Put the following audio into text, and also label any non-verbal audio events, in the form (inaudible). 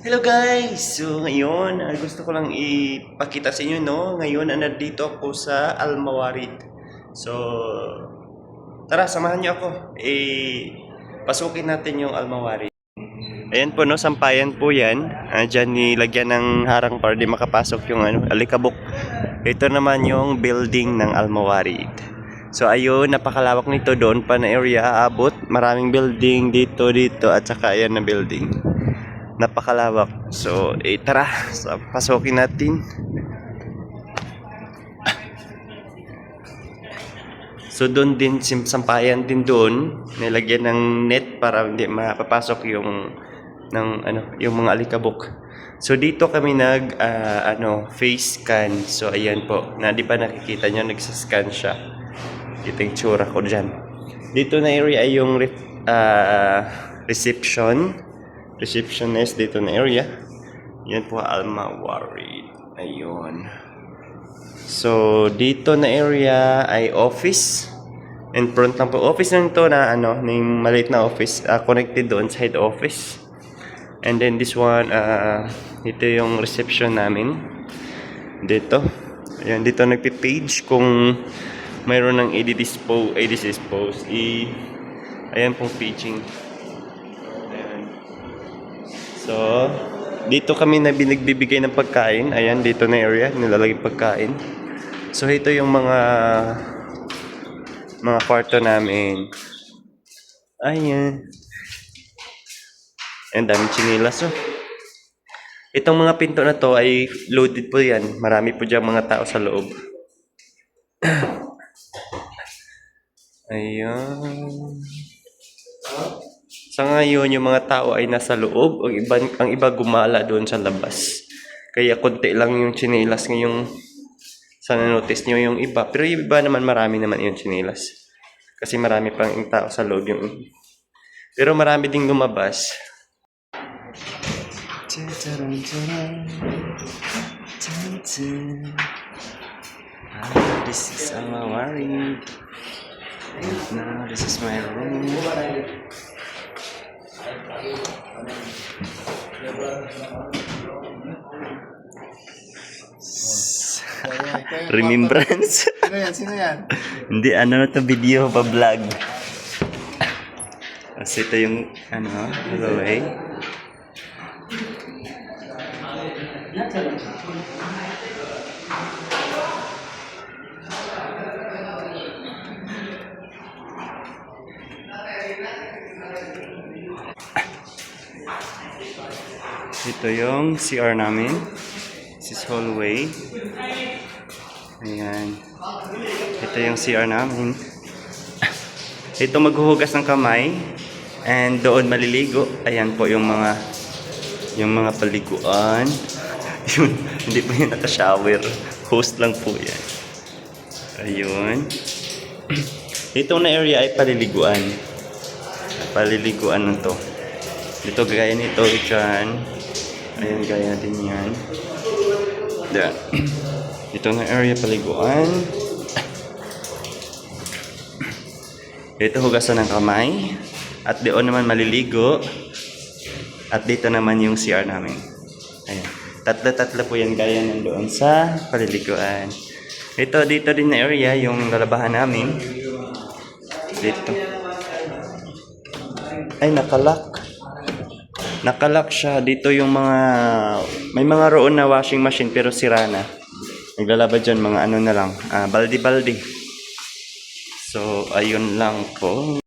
Hello guys! So ngayon, ah, gusto ko lang ipakita sa inyo no. Ngayon, ah, nandito ako sa Almawarid. So, tara, samahan niyo ako. Eh, pasukin natin yung Almawarid. Ayan po no, sampayan po yan. Ah, dyan nilagyan ng harang para di makapasok yung ano, alikabok. Ito naman yung building ng Almawarid. So ayun, napakalawak nito doon pa na area, aabot. Maraming building dito, dito, at saka ayan na building. Napakalawak. So, eh, tara, so, pasokin natin. So doon din, sampayan din doon, nilagyan ng net para hindi mapapasok yung ng ano, yung mga alikabok. So dito kami nag ah, ano, face scan. So ayan po, na di ba nakikita nyo, nagsascan siya. Ito yung tsura ko dyan. Dito na area ay yung ah, reception. Receptionist dito na area. Yan po, Alma Warid. Ayun. So, dito na area ay office. In front lang po. Office lang to na ano, na yung maliit na office. ah, connected doon sa head office. And then this one, ah, ito yung reception namin. Dito. Ayan, dito nagpi-page kung mayroon ng i-dispose, i-dispose, i ayan pong paging. So, dito kami na binagbibigay ng pagkain. Ayan, dito na area, nilalagay pagkain. So, ito yung mga mga kwarto namin. Ayan. Ang daming chinilas, oh. Itong mga pinto na to ay loaded po yan. Marami po dyan mga tao sa loob. (clears throat) Ayan. Sa ngayon, yung mga tao ay nasa loob. Ang iba, ang iba gumala doon sa labas. Kaya konti lang yung chinelas ngayong sa notice nyo yung iba. Pero yung iba naman marami naman yung chinelas. Kasi marami pang tao sa loob yung Pero marami ding lumabas. Ah, this is worry. And now this is my room. Remembrance. Sino yan? Sino yan? Hindi, ano na to video pa vlog. Kasi ito yung, ano, giveaway. Ito yung CR namin. This is hallway. Ayan. Ito yung CR namin. (laughs) Ito maghuhugas ng kamay. And doon maliligo. Ayan po yung mga yung mga paliguan. (laughs) Yun, hindi po yun naka-shower. Host lang po yan. Ayun. (clears throat) Ito na area ay paliliguan. Paliliguan na to. Dito gaya nito, dyan. Ayan, gaya din yan. Yan. (clears throat) Ito na area paliguan. Dito hugasan ng kamay. At doon naman maliligo. At dito naman yung CR namin. Ayan. Tatlo-tatlo po yan gaya nandoon sa paliliguan. Ito, dito din na area yung lalabahan namin. Dito. Ay, nakalak. Nakalak siya. Dito yung mga... May mga roon na washing machine pero sira na. Naglalaba dyan mga ano na lang. ah, baldi-baldi. So, ayun lang po.